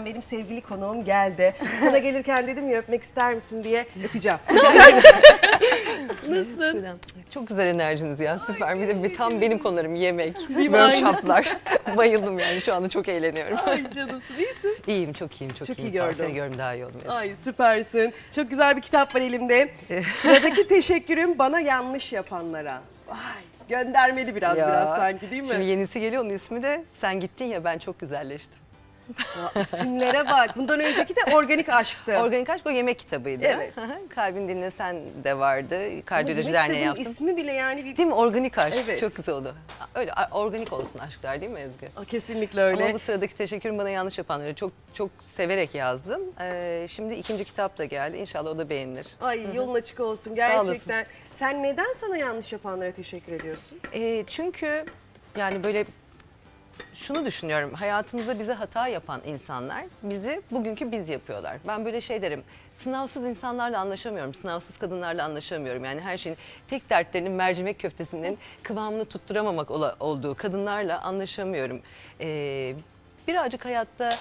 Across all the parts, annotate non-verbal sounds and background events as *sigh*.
Zaten benim sevgili konuğum geldi. *laughs* Sana gelirken dedim ya öpmek ister misin diye öpeceğim. *laughs* Nasılsın? Çok güzel enerjiniz ya süper. Bir de bir tam benim konularım yemek, *laughs* workshoplar. Bayıldım yani şu anda çok eğleniyorum. Ay canımsın iyisin. İyiyim çok iyiyim çok, Çok iyi iyiyim. Sağ ol. gördüm. Seni gördüm daha iyi oldum. Ay süpersin. Çok güzel bir kitap var elimde. Sıradaki teşekkürüm bana yanlış yapanlara. Vay göndermeli biraz Ya, biraz sanki değil mi? Şimdi yenisi geliyor onun ismi de sen gittin ya ben çok güzelleştim. Ya, İsimlere bak. Bundan önceki de organik aşktı. Organik aşk o yemek kitabıydı. Evet. Hı hı. Kalbin dinlesen de vardı. Kardiyoloji Derneği yaptım. ismi bile yani bir... Değil mi? Organik aşk. Evet. Çok güzel oldu. Öyle a- organik olsun aşklar değil mi Ezgi? Aa, Kesinlikle öyle. Ama bu sıradaki teşekkürüm bana yanlış yapanlara çok çok severek yazdım. Ee, şimdi ikinci kitap da geldi. İnşallah o da beğenilir. Ay yolun açık olsun olasın. gerçekten. Sen neden sana yanlış yapanlara teşekkür ediyorsun? Ee, çünkü yani böyle şunu düşünüyorum. Hayatımızda bize hata yapan insanlar bizi bugünkü biz yapıyorlar. Ben böyle şey derim. Sınavsız insanlarla anlaşamıyorum. Sınavsız kadınlarla anlaşamıyorum. Yani her şeyin tek dertlerinin mercimek köftesinin kıvamını tutturamamak ola- olduğu kadınlarla anlaşamıyorum. Ee, birazcık hayatta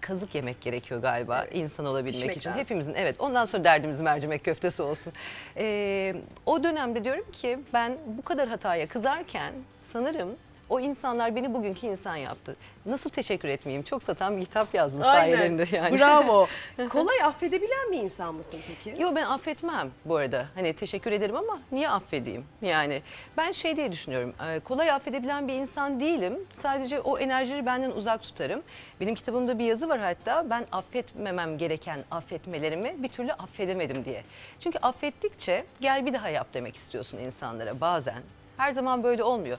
kazık yemek gerekiyor galiba insan olabilmek Pişmek için. lazım. Hepimizin evet ondan sonra derdimiz mercimek köftesi olsun. Ee, o dönemde diyorum ki ben bu kadar hataya kızarken sanırım o insanlar beni bugünkü insan yaptı. Nasıl teşekkür etmeyeyim? Çok satan bir kitap yazdım sayelerinde yani. Bravo. *laughs* Kolay affedebilen bir insan mısın peki? Yo ben affetmem bu arada. Hani teşekkür ederim ama niye affedeyim? Yani ben şey diye düşünüyorum. e, Kolay affedebilen bir insan değilim. Sadece o enerjileri benden uzak tutarım. Benim kitabımda bir yazı var hatta. Ben affetmemem gereken affetmelerimi bir türlü affedemedim diye. Çünkü affettikçe gel bir daha yap demek istiyorsun insanlara bazen. Her zaman böyle olmuyor.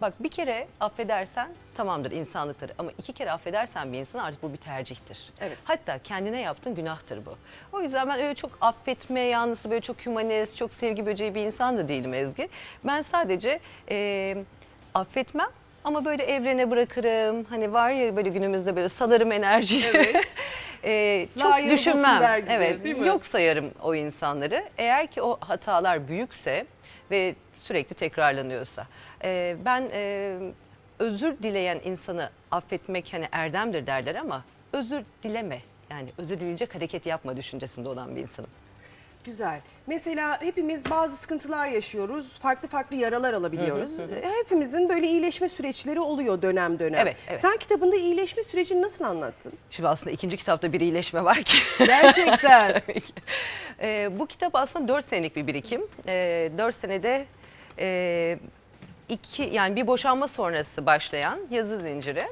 Bak bir kere affedersen tamamdır insanlıktır ama iki kere affedersen bir insan artık bu bir tercihtir. Evet. Hatta kendine yaptığın günahtır bu. O yüzden ben öyle çok affetme yanlısı, böyle çok humanist, çok sevgi böceği bir insan da değilim Ezgi. Ben sadece e, affetmem ama böyle evrene bırakırım. Hani var ya böyle günümüzde böyle salarım enerjiyi. Evet. *laughs* E, çok Layığını düşünmem. gibi, evet. Yok sayarım o insanları. Eğer ki o hatalar büyükse ve sürekli tekrarlanıyorsa. E, ben e, özür dileyen insanı affetmek hani erdemdir derler ama özür dileme. Yani özür dileyecek hareket yapma düşüncesinde olan bir insanım. Güzel. Mesela hepimiz bazı sıkıntılar yaşıyoruz. Farklı farklı yaralar alabiliyoruz. E, Hepimizin böyle iyileşme süreçleri oluyor dönem dönem. Evet, evet. Sen kitabında iyileşme sürecini nasıl anlattın? Şimdi aslında ikinci kitapta bir iyileşme var ki. Gerçekten. *laughs* Ee, bu kitap aslında 4 senelik bir birikim. Ee, 4 senede e, iki yani bir boşanma sonrası başlayan yazı zinciri.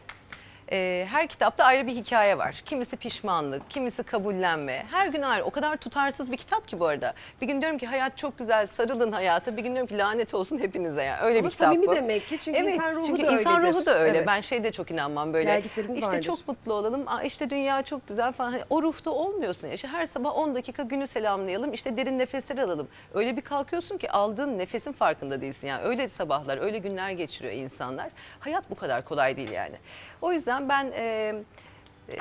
Ee, her kitapta ayrı bir hikaye var. Kimisi pişmanlık, kimisi kabullenme. Her gün ayrı. O kadar tutarsız bir kitap ki bu arada. Bir gün diyorum ki hayat çok güzel, sarılın hayata. Bir gün diyorum ki lanet olsun hepinize ya. Öyle Ama bir kitap bu. demek ki çünkü evet, insan ruhu çünkü da insan öyledir. ruhu da öyle. Evet. Ben şey de çok inanmam böyle. İşte vardır. çok mutlu olalım. Aa, işte dünya çok güzel falan. Hani o ruhta olmuyorsun ya. İşte her sabah 10 dakika günü selamlayalım. İşte derin nefesler alalım. Öyle bir kalkıyorsun ki aldığın nefesin farkında değilsin. Yani öyle sabahlar, öyle günler geçiriyor insanlar. Hayat bu kadar kolay değil yani. O yüzden ben e, e,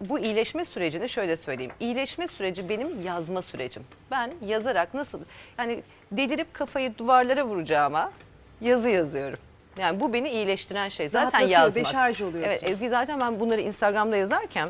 bu iyileşme sürecini şöyle söyleyeyim. İyileşme süreci benim yazma sürecim. Ben yazarak nasıl yani delirip kafayı duvarlara vuracağıma yazı yazıyorum. Yani bu beni iyileştiren şey. Zaten yazmak. deşarj oluyorsun. Evet Ezgi zaten ben bunları Instagram'da yazarken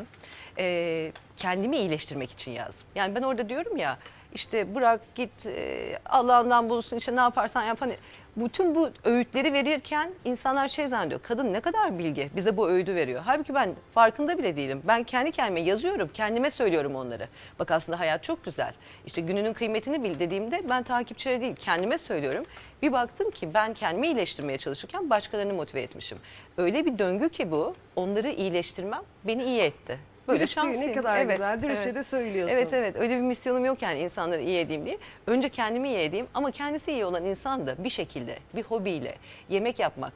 e, kendimi iyileştirmek için yazdım. Yani ben orada diyorum ya işte bırak git e, Allah'ından bulsun işte ne yaparsan yap. Hani bütün bu öğütleri verirken insanlar şey zannediyor. Kadın ne kadar bilgi bize bu öğüdü veriyor. Halbuki ben farkında bile değilim. Ben kendi kendime yazıyorum. Kendime söylüyorum onları. Bak aslında hayat çok güzel. İşte gününün kıymetini bil dediğimde ben takipçilere değil kendime söylüyorum. Bir baktım ki ben kendimi iyileştirmeye çalışırken başkalarını motive etmişim. Öyle bir döngü ki bu. Onları iyileştirmem beni iyi etti. Böyle Dürüstlüğü ne şanslıyım. kadar Evet, güzel. Dürüstçe evet. de söylüyorsun. Evet evet öyle bir misyonum yok yani insanları iyi edeyim diye. Önce kendimi iyi edeyim ama kendisi iyi olan insan da bir şekilde bir hobiyle yemek yapmak,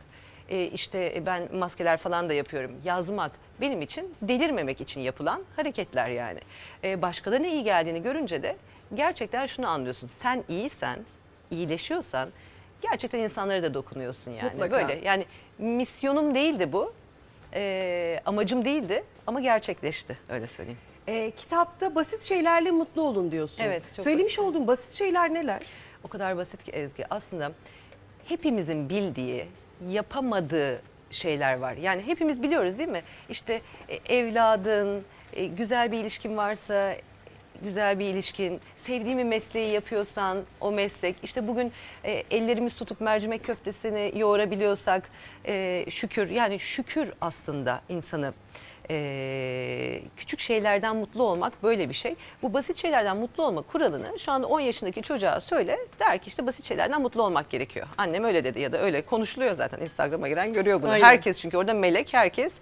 e, işte ben maskeler falan da yapıyorum. Yazmak benim için delirmemek için yapılan hareketler yani. E, başkalarına iyi geldiğini görünce de gerçekten şunu anlıyorsun. Sen iyiysen, iyileşiyorsan gerçekten insanlara da dokunuyorsun yani. Mutlaka. Böyle yani misyonum değildi bu. E, amacım değildi ama gerçekleşti öyle söyleyeyim. E, kitapta basit şeylerle mutlu olun diyorsun. Evet, çok Söylemiş basit. olduğun basit şeyler neler? O kadar basit ki Ezgi. Aslında hepimizin bildiği, yapamadığı şeyler var. Yani hepimiz biliyoruz değil mi? İşte e, evladın, e, güzel bir ilişkin varsa güzel bir ilişkin, sevdiğin bir mesleği yapıyorsan o meslek, işte bugün e, ellerimiz tutup mercimek köftesini yoğurabiliyorsak e, şükür, yani şükür aslında insanı e, küçük şeylerden mutlu olmak böyle bir şey. Bu basit şeylerden mutlu olma kuralını şu anda 10 yaşındaki çocuğa söyle der ki işte basit şeylerden mutlu olmak gerekiyor. Annem öyle dedi ya da öyle konuşuluyor zaten Instagram'a giren görüyor bunu. Aynen. Herkes çünkü orada melek herkes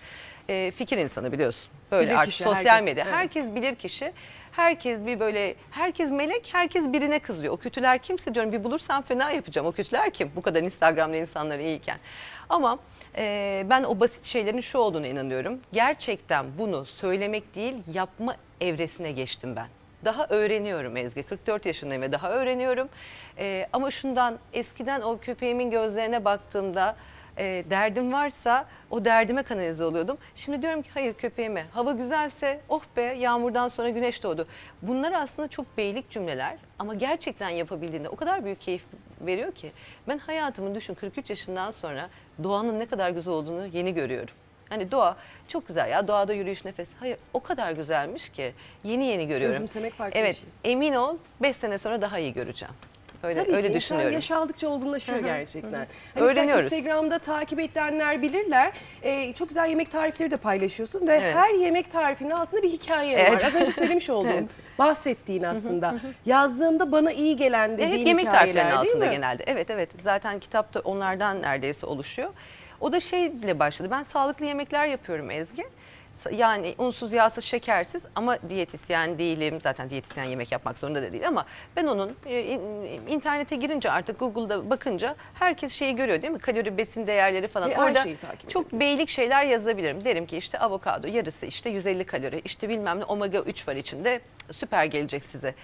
e, fikir insanı biliyorsun. Böyle Bilir artık kişi, sosyal herkes, medya evet. herkes bilir kişi. Herkes bir böyle herkes melek herkes birine kızıyor. O kötüler kimse diyorum bir bulursam fena yapacağım. O kötüler kim? Bu kadar Instagram'da insanlar iyiyken. Ama e, ben o basit şeylerin şu olduğuna inanıyorum. Gerçekten bunu söylemek değil yapma evresine geçtim ben. Daha öğreniyorum Ezgi. 44 yaşındayım ve daha öğreniyorum. E, ama şundan eskiden o köpeğimin gözlerine baktığımda e, derdim varsa o derdime kanalize oluyordum. Şimdi diyorum ki hayır köpeğime hava güzelse oh be yağmurdan sonra güneş doğdu. Bunlar aslında çok beylik cümleler ama gerçekten yapabildiğinde o kadar büyük keyif veriyor ki. Ben hayatımı düşün 43 yaşından sonra doğanın ne kadar güzel olduğunu yeni görüyorum. Hani doğa çok güzel ya doğada yürüyüş nefes. Hayır o kadar güzelmiş ki yeni yeni görüyorum. Özümsemek farklı bir Evet şey. emin ol 5 sene sonra daha iyi göreceğim. Öyle Tabii öyle ki düşünüyorum. insan yaş aldıkça olgunlaşıyor gerçekten. Hani sen Öğreniyoruz. Instagram'da takip edenler bilirler. Ee, çok güzel yemek tarifleri de paylaşıyorsun ve Evet. her yemek tarifinin altında bir hikaye var. Evet. Az önce söylemiş *laughs* olduğum, Evet. bahsettiğin aslında. Yazdığımda bana iyi gelen E, dediğin hep yemek tariflerinin değil altında mi? genelde. Evet evet. Zaten kitapta onlardan neredeyse oluşuyor. O da şeyle başladı. Ben sağlıklı yemekler yapıyorum Ezgi. Yani unsuz, yağsız, şekersiz ama diyetisyen değilim. Zaten diyetisyen yemek yapmak zorunda da değil ama ben onun e, in- internete girince artık Google'da bakınca herkes şeyi görüyor değil mi? Kalori, besin değerleri falan. E, Orada çok beylik şeyler yazabilirim. Derim ki işte avokado yarısı işte 150 kalori, işte bilmem ne omega 3 var içinde. Süper gelecek size.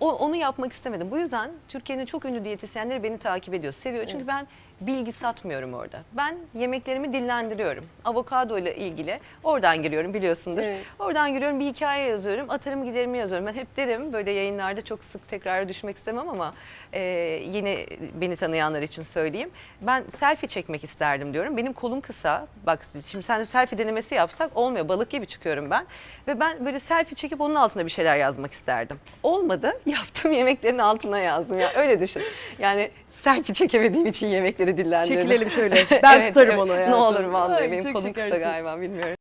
O, onu yapmak istemedim. Bu yüzden Türkiye'nin çok ünlü diyetisyenleri beni takip ediyor, seviyor. Çünkü ben bilgi satmıyorum orada. Ben yemeklerimi dillendiriyorum. Avokado ile ilgili oradan giriyorum biliyorsundur. Evet. Oradan giriyorum bir hikaye yazıyorum. Atarımı giderimi yazıyorum. Ben hep derim böyle yayınlarda çok sık tekrar düşmek istemem ama e, yeni beni tanıyanlar için söyleyeyim. Ben selfie çekmek isterdim diyorum. Benim kolum kısa. Bak şimdi sen de selfie denemesi yapsak olmuyor. Balık gibi çıkıyorum ben. Ve ben böyle selfie çekip onun altına bir şeyler yazmak isterdim. Olmadı. *laughs* Yaptığım yemeklerin altına yazdım. Ya öyle düşün. Yani selfie çekemediğim için yemekleri dillendirdim. Çekilelim şöyle. *laughs* Ben tutarım onu Ne hayatım. olur vallahi Ay, benim kolum kısa galiba bilmiyorum.